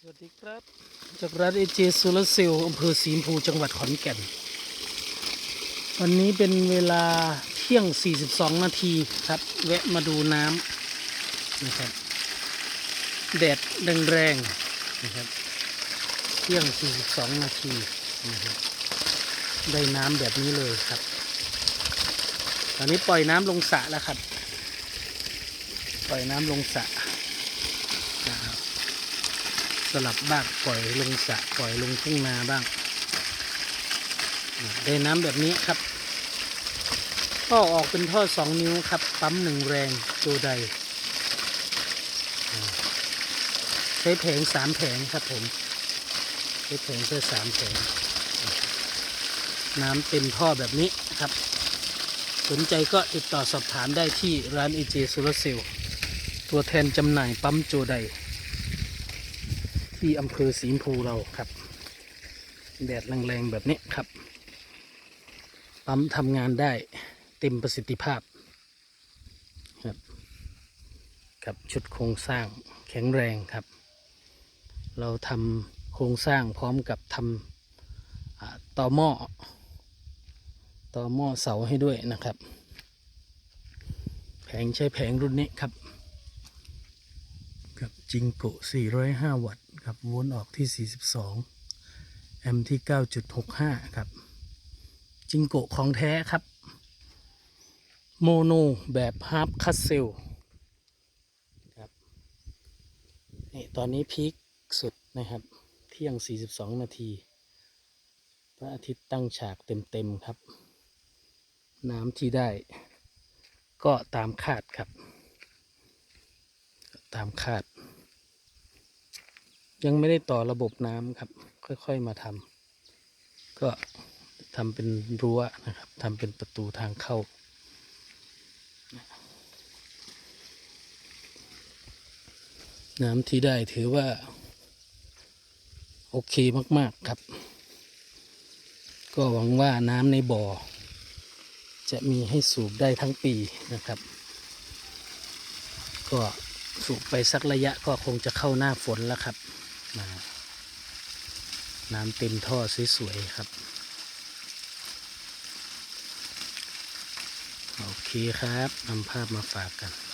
สวัสดีครับ จากร้านเอเจโซลาเซลล์อำเภอศรีมพูจังหวัดขอนแก่น วันนี้เป็นเวลาเที่ยง 42 นาทีครับ แวะมาดูน้ำนะครับ แดดแรงๆนะครับเที่ยง 42 นาทีนะครับได้น้ำแบบนี้เลยครับ ตอนนี้ปล่อยน้ำลงสระแล้วครับ ปล่อยน้ำลงสระนะครับ ลับบ้างปล่อยลงสระปล่อยลงทุ่งนาบ้าง ได้น้ำแบบนี้ครับท่อออกเป็นท่อสองนิ้วครับ ปั๊มหนึ่งแรงตัวใด ใช้แผงสามแผงครับผม ใช้แผงเพื่อสามแผง น้ำเต็มท่อแบบนี้ครับ สนใจก็ติดต่อสอบถามได้ที่ร้านเอเจโซลาเซลตัวแทนจำหน่ายปั๊มโจได ที่อำเภอศรีมพูเราครับ แดดแรงๆแบบนี้ครับปั๊มทำงานได้เต็มประสิทธิภาพครับกับชุดโครงสร้างแข็งแรงครับ เราทำโครงสร้างพร้อมกับทำต่อหม้อต่อหม้อเสาให้ด้วยนะครับ แผงใช้แผงรุ่นนี้ครับกับจิงโกะ405 วัตต์ ครับวลต์ออกที่ 42 แอมป์ที่ 9.65 ครับ จิงโกะของแท้ครับ โมโนแบบฮาร์ปคัสเซลครับนี่ตอนนี้พีคสุดนะครับ เที่ยง 42 นาที พระอาทิตย์ตั้งฉากเต็ม ๆ ครับ น้ำที่ได้ก็ตามคาดครับ ตามคาด ยังไม่ได้ต่อระบบน้ำครับ ค่อยๆมาทำก็ทำเป็นรั้วนะครับทำเป็นประตูทางเข้า น้ำที่ได้ถือว่า โอเคมากๆครับ ก็หวังว่าน้ำในบ่อ จะมีให้สูบได้ทั้งปีนะครับ ก็สูบไปสักระยะก็คงจะเข้าหน้าฝนแล้วครับ นะน้ำเต็มท่อสวยๆครับ โอเคครับนำภาพมาฝากกัน